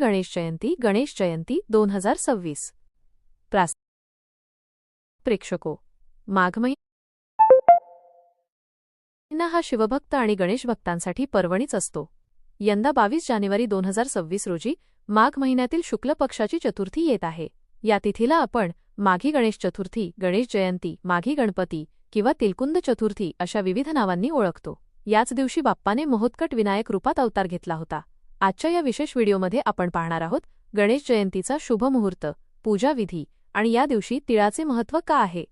गणेश जयंती गणेश जयंती दोन हजार सव्वीस. प्रास प्रेक्षको माघ महिना हा शिवभक्त आणि गणेश भक्तांसाठी पर्वणीच असतो. यंदा बावीस जानेवारी दोन हजार सव्वीस रोजी माघ महिन्यातील शुक्ल पक्षाची चतुर्थी येत आहे. या तिथीला आपण माघी गणेश चतुर्थी गणेश जयंती माघी गणपती किंवा तिलकुंद चतुर्थी अशा विविध नावांनी ओळखतो. याच दिवशी बाप्पाने मोहोत्कट विनायक रूपात अवतार घेतला होता. आजच्या या विशेष व्हिडिओमध्ये आपण पाहणार आहोत गणेश जयंतीचा शुभ मुहूर्त आणि या दिवशी तिळाचे महत्त्व का आहे?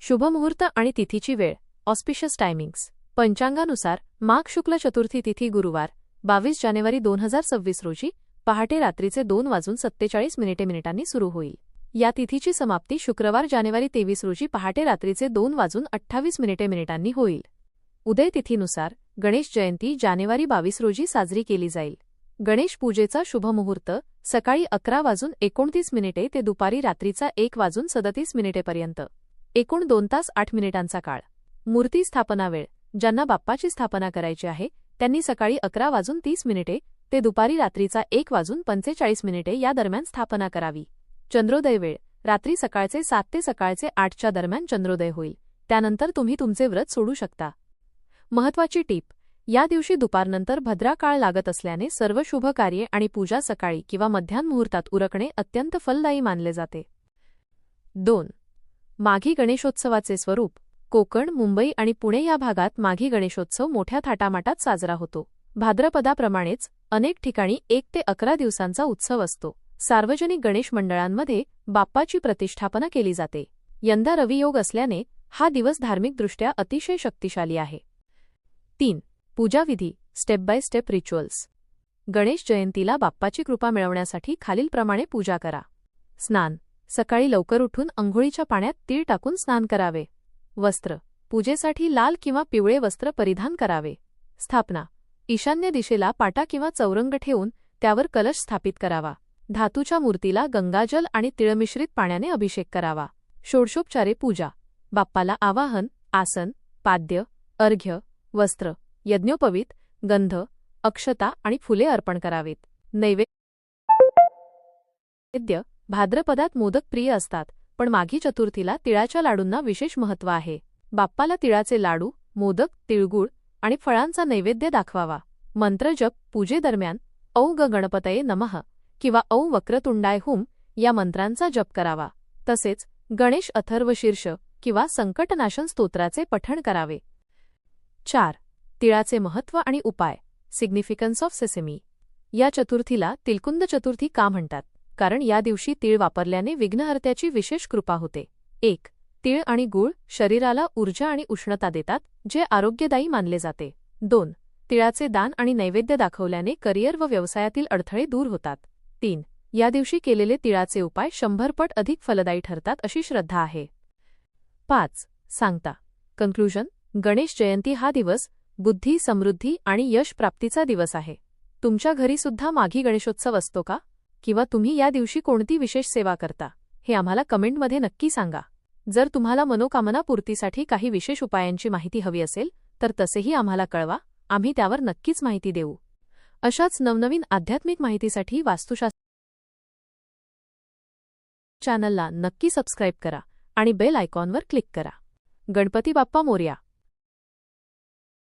शुभ मुहूर्त आणि तिथीची वेळ ऑस्पिशियस टायमिंग्स पंचांगानुसार माघ शुक्ल चतुर्थी तिथी गुरुवार बावीस जानेवारी दोन हजार सव्वीस रोजी पहाटे रात्रीचे दोन वाजून सत्तेचाळीस मिनिटे मिनिटांनी सुरू होईल. या तिथीची समाप्ती शुक्रवार जानेवारी तेवीस रोजी पहाटे रात्रीचे दोन वाजून अठ्ठावीस मिनिटे मिनिटांनी होईल. उदय तिथीनुसार गणेश जयंती जानेवारी बावीस रोजी साजरी केली जाईल. गणेश पूजेचा शुभ मुहूर्त सकाळी अकरा वाजून एकोणतीस मिनिटे ते दुपारी रात्रीचा एक वाजून सदतीस मिनिटेपर्यंत. एकूण दोन तास आठ मिनिटांचा काळ. मूर्ती स्थापना वेळ. ज्यांना बाप्पाची स्थापना करायची आहे त्यांनी सकाळी अकरा वाजून तीस मिनिटे ते दुपारी रात्रीचा एक वाजून पंचेचाळीस मिनिटे या दरम्यान स्थापना करावी. चंद्रोदय वेळ. रात्री सकाळचे सात ते सकाळचे आठच्या दरम्यान चंद्रोदय होईल. त्यानंतर तुम्ही तुमचे व्रत सोडू शकता. महत्वाची टीप या दिवशी दुपारनंतर भद्रा काळ लागत असल्याने सर्व शुभ कार्ये आणि पूजा सकाळी किंवा मध्यान मुहूर्तात उरकणे अत्यंत फलदायी मानले जाते. दोन माघी गणेशोत्सवाचे स्वरूप कोकण मुंबई आणि पुणे या भागात माघी गणेशोत्सव मोठ्या थाटामाटात साजरा होतो. भाद्रपदाप्रमाणेच अनेक ठिकाणी एक ते अकरा दिवसांचा उत्सव असतो. सार्वजनिक गणेश मंडळांमध्ये बाप्पाची प्रतिष्ठापना केली जाते. यंदा रवियोग असल्याने हा दिवस धार्मिकदृष्ट्या अतिशय शक्तिशाली आहे. तीन. पूजाविधी step by step rituals Ganesh जयंतीला बाप्पाची कृपा मिळवण्यासाठी खालीलप्रमाणे पूजा करा. स्नान. सकाळी लवकर उठून अंघोळीच्या पाण्यात तीळ टाकून स्नान करावे. वस्त्र. पूजेसाठी लाल किंवा पिवळे वस्त्र परिधान करावे. स्थापना. ईशान्य दिशेला पाटा किंवा चौरंग ठेवून त्यावर कलश स्थापित करावा. धातूच्या मूर्तीला गंगाजल आणि तिळमिश्रित पाण्याने अभिषेक करावा. षोडशोपचारे पूजा. बाप्पाला आवाहन आसन पाद्य अर्घ्य वस्त्र. यज्ञोपवीत गंध अक्षता आणि फुले अर्पण करावेत. नैवेद्य भाद्रपदात मोदक प्रिय असतात पण माघी चतुर्थीला तिळाच्या लाडूंना विशेष महत्त्व आहे. बाप्पाला तिळाचे लाडू मोदक तिळगुळ आणि फळांचा नैवेद्य दाखवावा. मंत्रजप पूजेदरम्यान औ ग गणपतये नमः किंवा औ वक्रतुंडाय हुम या मंत्रांचा जप करावा. तसेच गणेश अथर्वशीर्ष किंवा संकटनाशन स्तोत्राचे पठण करावे. चार तिळाचे महत्त्व आणि उपाय. Significance of sesame. या चतुर्थीला तिलकुंद चतुर्थी का म्हणतात? कारण या दिवशी तीळ वापरल्याने विघ्नहर्त्याची विशेष कृपा होते. एक तीळ आणि गूळ शरीराला ऊर्जा आणि उष्णता देतात जे आरोग्यदायी मानले जाते. दोन तिळाचे दान आणि नैवेद्य दाखवल्याने करिअर व व्यवसायातील अडथळे दूर होतात. तीन या दिवशी केलेले तिळाचे उपाय शंभरपट अधिक फलदायी ठरतात अशी श्रद्धा आहे. पाच सांगता. कन्क्लुजन गणेश जयंती हा दिवस बुद्धी समृद्धी आणि यश प्राप्तीचा दिवस आहे. तुमच्या घरी सुद्धा माघी गणेशोत्सव असतो का? किंवा तुम्ही या दिवशी कोणती विशेष सेवा करता? हे आम्हाला कमेंटमध्ये नक्की सांगा. जर तुम्हाला मनोकामना पूर्तीसाठी काही विशेष उपायांची माहिती हवी असेल तर तसेही आम्हाला कळवा. आम्ही त्यावर नक्कीच माहिती देऊ. अशाच नवनवीन आध्यात्मिक माहितीसाठी वास्तुशास्त्र चॅनलला नक्की सबस्क्राईब करा आणि बेल आयकॉनवर क्लिक करा. गणपती बाप्पा मोर्या.